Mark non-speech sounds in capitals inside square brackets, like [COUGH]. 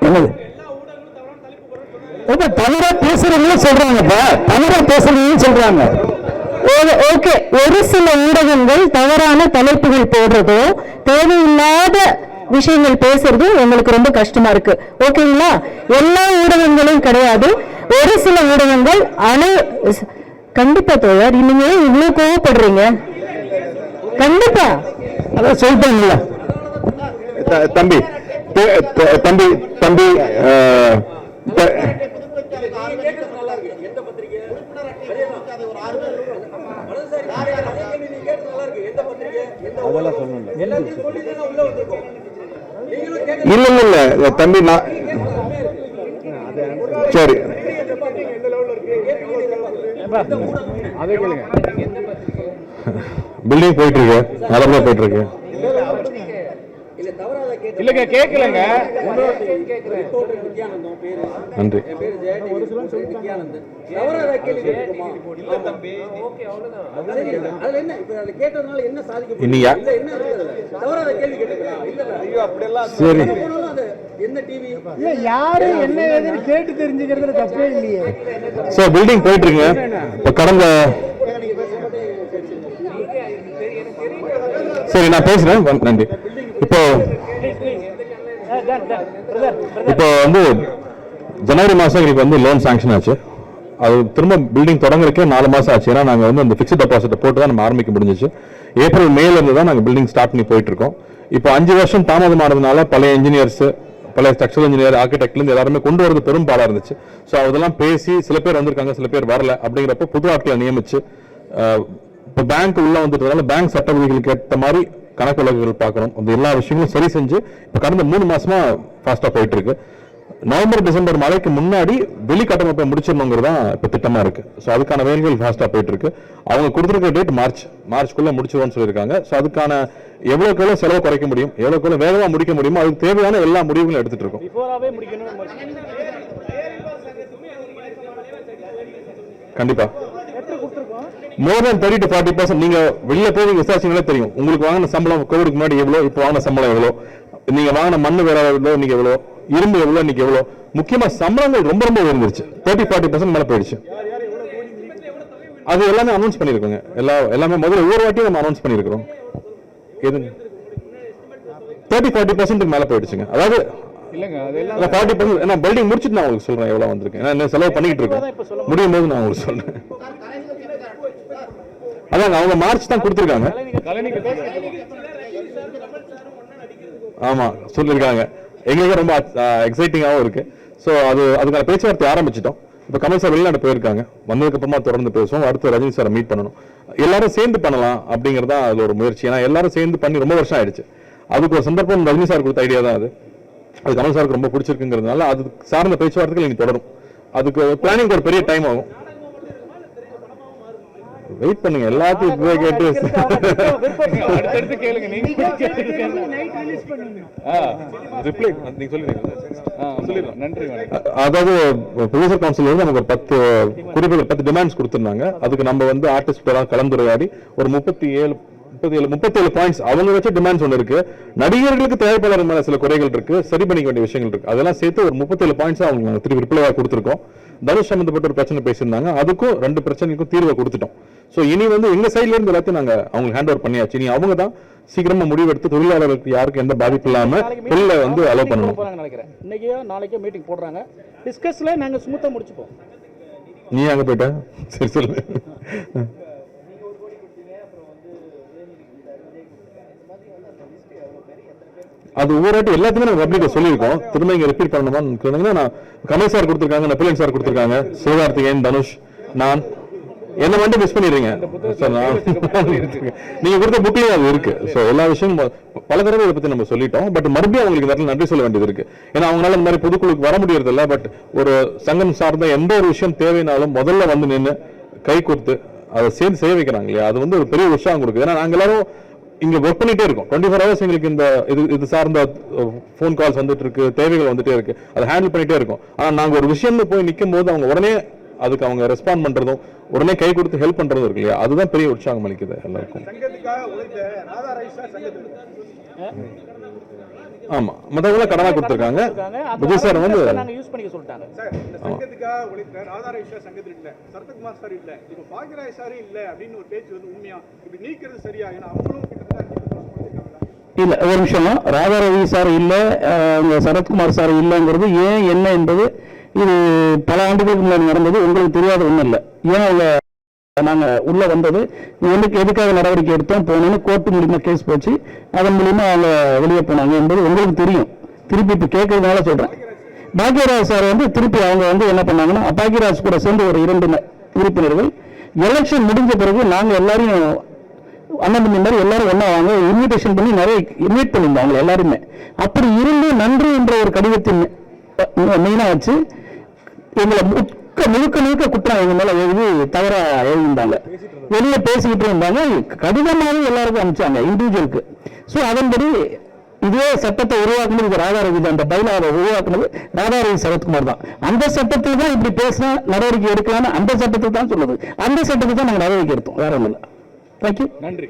என்னது? இப்ப தவறா பேசுறவங்களும் சொல்றாங்கப்பா தவறா பேசுறவங்களும் சொல்றாங்க. ஓகே. ஒரு சில ஊடகங்கள் தவறான தலைப்புகள் போடுறதோ தேவையில்லாத விஷயங்கள் பேசுறதும் எங்களுக்கு ரொம்ப கஷ்டமா இருக்கு. ஓகேங்களா? எல்லா ஊடகங்களும் கிடையாது. ஒரு சில ஊடகங்கள் அணை ஸ்- கண்டிப்பா தோழர் நீங்க இவ்வளவு கோவப்படுறீங்க. கண்டிப்பா. அதான் சொல்லிட்டாங்கல்ல தம்பி தம்பி தம்பி இல்ல இல்ல இல்ல தம்பி நான் சரி. பில்டிங் போயிட்டு இருக்கு நல்லபடியா போயிட்டு இருக்கு இல்லங்க. கேட்கலங்க நன்றி இனி யா- சரி. யாரு என்ன ஏதுன்னு கேட்டு தெரிஞ்சுக்கிறதுல தப்பே இல்லையே. ஸோ பில்டிங் போயிட்டு இருக்குங்க இப்போ கடந்த சரி நான் பேசுறேன். நன்றி. இப்போ இப்போ வந்து ஜனவரி மாசம் எங்களுக்கு வந்து லோன் சாங்ஷன் ஆச்சு. அது திரும்ப பில்டிங் தொடங்குறதுக்கே நாலு மாசம் ஆச்சு. ஏன்னா நாங்க வந்து அந்த ஃபிக்ஸ்ட் டெபாசிட்டை போட்டு தான் நம்ம ஆரம்பிக்க முடிஞ்சிச்சு. ஏப்ரல் மேல இருந்து தான் நாங்க பில்டிங் ஸ்டார்ட் பண்ணி போயிட்டு இருக்கோம். இப்போ அஞ்சு வருஷம் தாமதமானதுனால பழைய இன்ஜினியர்ஸ் பழைய ஸ்ட்ரக்சரல் இன்ஜினியர் ஆர்கிடெக்ட்லேருந்து எல்லாருமே கொண்டு வரது பெரும் பாடா இருந்துச்சு. ஸோ அதெல்லாம் பேசி சில பேர் வந்திருக்காங்க சில பேர் வரல. அப்படிங்கிறப்ப புது ஆட்களை நியமிச்சு இப்போ பேங்க் உள்ள வந்துட்டதுனால பேங்க் சட்ட விதிகளுக்கு ஏற்ற மாதிரி கணக்கு வழக்குகள் பார்க்கணும். அந்த எல்லா விஷயங்களும் சரி செஞ்சு இப்போ கடந்த மூணு மாசமா ஃபாஸ்டா போயிட்டு இருக்கு. நவம்பர் டிசம்பர் மழைக்கு முன்னாடி வெளி கட்டமைப்பை முடிச்சிடணுங்கிறது தான் இப்போ திட்டமா இருக்கு. ஸோ அதுக்கான வேலைகள் ஃபாஸ்டா போயிட்டு இருக்கு. அவங்க கொடுத்துருக்க டேட் மார்ச் மார்ச்க்குள்ள முடிச்சிருவோம்னு சொல்லியிருக்காங்க. ஸோ அதுக்கான எவ்வளவுக்கு எவ்வளவு செலவு குறைக்க முடியும் எவ்வளவுக்கு எவ்வளவு வேகமா முடிக்க முடியுமோ அதுக்கு தேவையான எல்லா முடிவுகளும் எடுத்துட்டு இருக்கோம். பிஃபோராவே முடிக்கணும் கண்டிப்பா. More than thirty to forty percent நீங்க வெளியில போய் நீங்க விசாரிச்சீங்களே தெரியும். உங்களுக்கு வாங்கின சம்பளம் கோவிடுக்கு முன்னாடி எவ்வளவு இப்போ வாங்கின சம்பளம் எவ்வளோ நீங்க வாங்கின மண்ணு வேற எவ்வளோ நீங்க எவ்வளோ இரும்பு எவ்வளோ இன்னைக்கு எவ்வளோ. முக்கியமா சம்பளங்கள் ரொம்ப ரொம்ப உயர்ந்துருச்சு. தேர்ட்டி ஃபார்ட்டி பர்சன்ட் மேல போயிடுச்சு. அது எல்லாமே அனௌன்ஸ் பண்ணிருக்கோங்க எல்லா எல்லாமே முதல்ல ஒவ்வொரு வாட்டியும் நம்ம அனௌன்ஸ் பண்ணிருக்கிறோம் எதுங்க தேர்ட்டி ஃபார்ட்டி பர்சன்ட் மேல போயிடுச்சுங்க. அதாவது இல்லங்க ஃபார்ட்டி பர்சன்ட் நான் பில்டிங் முடிச்சுட்டு நான் உங்களுக்கு சொல்றேன் எவ்வளவு வந்திருக்கு. ஏன்னா இன்னும் செலவு பண்ணிட்டு இருக்கேன் முடியும். போது நான் உங்களுக்கு சொல்றேன். அதாங்க அவங்க மார்ச் தான் கொடுத்துருக்காங்க. ஆமா சொல்லியிருக்காங்க. எங்களுக்கு ரொம்ப எக்ஸைட்டிங்காகவும் இருக்கு. ஸோ அது அதுக்கான பேச்சுவார்த்தை ஆரம்பிச்சிட்டோம். இப்போ கமல் சார் வெளிநாடு போயிருக்காங்க. வந்ததுக்கு அப்புறமா தொடர்ந்து பேசுவோம். அடுத்து ரஜினி சாரை மீட் பண்ணணும். எல்லாரும் சேர்ந்து பண்ணலாம் அப்படிங்கிறதா தான் அது ஒரு முயற்சி. ஏன்னா எல்லாரும் சேர்ந்து பண்ணி ரொம்ப வருஷம் ஆயிடுச்சு. அதுக்கு ஒரு சந்தர்ப்பம் ரஜினி சார் கொடுத்த ஐடியா தான் அது. அது கமல் சாருக்கு ரொம்ப பிடிச்சிருக்குங்கிறதுனால அது சார்ந்த பேச்சுவார்த்தைகள் இனி தொடரும். அதுக்கு பிளானிங் ஒரு பெரிய டைம் ஆகும். வெயிட் பண்ணுங்க எல்லாத்தையும் இப்பவே கேட்டு அடுத்தடுத்து கேளுங்க நீங்க ரிப்ளை நீங்க சொல்லிடுறோம். நன்றி அதாவது ப்ரொடியூசர் கவுன்சில் வந்து நமக்கு ஒரு பத்து குறிப்புகள் பத்து டிமாண்ட்ஸ் கொடுத்துருந்தாங்க. அதுக்கு நம்ம வந்து ஆர்டிஸ்ட் கலந்துரையாடி ஒரு முப்பத்தி ஏழு முப்பத்தி ஏழு முப்பத்தி ஏழு பாயிண்ட்ஸ் அவங்க வச்ச டிமாண்ட்ஸ் ஒன்று இருக்கு. நடிகர்களுக்கு தேவைப்படுற மேல சில குறைகள் இருக்கு. சரி பண்ணிக்க வேண்டிய விஷயங்கள் இருக்கு. அதெல்லாம் சேர்த்து ஒரு முப்பத்தி ஏழு பாயிண்ட்ஸ் அவங்க நாங்க திருப்பி ரிப்ளைவா கொடுத்துருக்கோம். தனுஷ் சம்பந்தப்பட்ட ஒரு பிரச்சனை பேசியிருந்தாங்க. அதுக்கும் ரெண்டு பிரச்சனைக்கும் தீர்வை கொடுத்துட்டோம். ஸோ இனி வந்து எங்க சைட்ல இருந்து எல்லாத்தையும் நாங்க அவங்களுக்கு ஹேண்ட் ஓவர் பண்ணியாச்சு. இனி அவங்க தான் சீக்கிரமா முடிவெடுத்து தொழிலாளர்களுக்கு யாருக்கும் எந்த பாதிப்பு இல்லாம தொழிலை வந்து அலோவ் பண்ணணும். நினைக்கிறேன். இன்னைக்கோ நாளைக்கோ மீட்டிங் போடுறாங்க. டிஸ்கஸ்ல நாங்க ஸ்மூத்தா முடிச்சுப்போம். நீ அங்க போயிட்ட? சரி சொல்லு. அது ஒவ்வொரு வாட்டி எல்லாத்தையுமே நம்ம பப்ளிக்க சொல்லியிருக்கோம். திரும்ப இங்கே ரிப்பீட் பண்ணணுமான்னு கேளுங்க நான் கமல் சார் கொடுத்துருக்காங்க நப்பிலன் சார் கொடுத்துருக்காங்க சிவகார்த்திகேயன் தனுஷ் நான். என்ன மட்டும் மிஸ் பண்ணிடுறீங்க? சார் நான் [LAUGHS] நீங்கள் கொடுத்த புக்லேயும் அது இருக்கு. ஸோ எல்லா விஷயமும் பல தடவை இதை பற்றி நம்ம சொல்லிட்டோம். பட் மறுபடியும் அவங்களுக்கு இடத்துல நன்றி சொல்ல வேண்டியது இருக்கு. ஏன்னா அவங்களால இந்த மாதிரி பொதுக்குழுக்கு வர முடியறதில்ல பட் ஒரு சங்கம் சார்ந்த எந்த ஒரு விஷயம் தேவைனாலும் முதல்ல வந்து நின்று கை கொடுத்து அதை சேர்ந்து செய்ய வைக்கிறாங்க இல்லையா? அது வந்து ஒரு பெரிய உற்சாகம் கொடுக்குது. ஏன்னா நாங்கள் எல்லாரும் இங்க ஒர்க் பண்ணிட்டே இருக்கோம். டுவெண்ட்டி ஃபோர் ஹவர்ஸ் எங்களுக்கு இந்த இது இது சார்ந்த ஃபோன் கால்ஸ் வந்துட்டு இருக்கு தேவைகள் வந்துட்டே இருக்கு. அதை ஹேண்டில் பண்ணிட்டே இருக்கோம். ஆனா நாங்க ஒரு விஷயம்னு போய் நிற்கும் போது அவங்க உடனே அதுக்கு அவங்க ரெஸ்பாண்ட் பண்றதும் உடனே கை கொடுத்து ஹெல்ப் பண்றதும் இருக்கு இல்லையா? அதுதான் பெரிய உற்சாகம் அளிக்குது எல்லாருக்கும். ஆமா. மற்றவங்கள கடனா கொடுத்துருக்காங்க. விஜய் சார் வந்து நாங்க யூஸ் பண்ணிக்க சொல்லிட்டாங்க சார் இந்த சங்கத்துக்காக உழைத்த சார் சங்கத்தில் இல்ல. சரத்குமார் சார் இல்ல. இப்ப பாக்யராஜ் சாரும் இல்ல அப்படின்னு ஒரு பேச்சு வந்து உண்மையா? இப்படி நீக்கிறது சரியா? ஏன்னா அவங்களும் கிட்டத்தட்ட அஞ்சு பத்து வருஷம் உழைச்சிருக்காங்க. இல்லை ஒரு நிமிஷம் ராதாரவி சார் இல்லை அஹ், சரத்குமார் சார் இல்லைங்கிறது ஏன் என்ன என்பது இது பல ஆண்டுகளுக்கு முன்னாடி நடந்தது உங்களுக்கு தெரியாத ஒன்றும் இல்லை. ஏன் அவங்க நாங்கள் உள்ளே வந்தது? எனக்கு எதுக்காக நடவடிக்கை எடுத்தோம் போனோன்னு கோர்ட்டு மூலியமா கேஸ் போச்சு. அதன் மூலிமா அவங்க வெளியே போனாங்க என்பது உங்களுக்கு தெரியும். திருப்பி இப்போ கேட்கறதுனால சொல்கிறேன் பாக்யராஜ் சார் வந்து திருப்பி அவங்க வந்து என்ன பண்ணாங்கன்னா பாக்யராஜ் கூட சேர்ந்து ஒரு இரண்டு உறுப்பினர்கள். எலெக்ஷன் முடிஞ்ச பிறகு நாங்கள் எல்லாரையும் அண்ணன் தம்பி மாதிரி எல்லாரும் ஒன்றா வாங்க இன்விடேஷன் பண்ணி நிறைய இன்வைட் பண்ணியிருந்தோம் அவங்க எல்லாருமே. அப்படி இருந்து நன்றி என்ற ஒரு கடிதத்தின் மெயினாக வச்சு எங்களை முழுக்க முழுக்க முழுக்க குற்றம் எங்க மேல எழுதி தவறா எழுதியிருந்தாங்க. வெளியே பேசிக்கிட்டு இருந்தாங்க கடிதமாவே எல்லாருக்கும் அனுப்பிச்சாங்க இண்டிவிஜுவலுக்கு ஸோ அதன்படி இதே சட்டத்தை உருவாக்குனது இது ராதாரவி அந்த பைலாவை உருவாக்குனது ராதாரவி சரத்குமார் தான். அந்த சட்டத்தில் தான் இப்படி பேசினா நடவடிக்கை எடுக்கலாம்னு அந்த சட்டத்தை தான் சொல்லுது அந்த சட்டத்தை தான் நாங்கள் நடவடிக்கை எடுத்தோம் வேற ஒன்றும் இல்லை தேங்க்யூ நன்றி.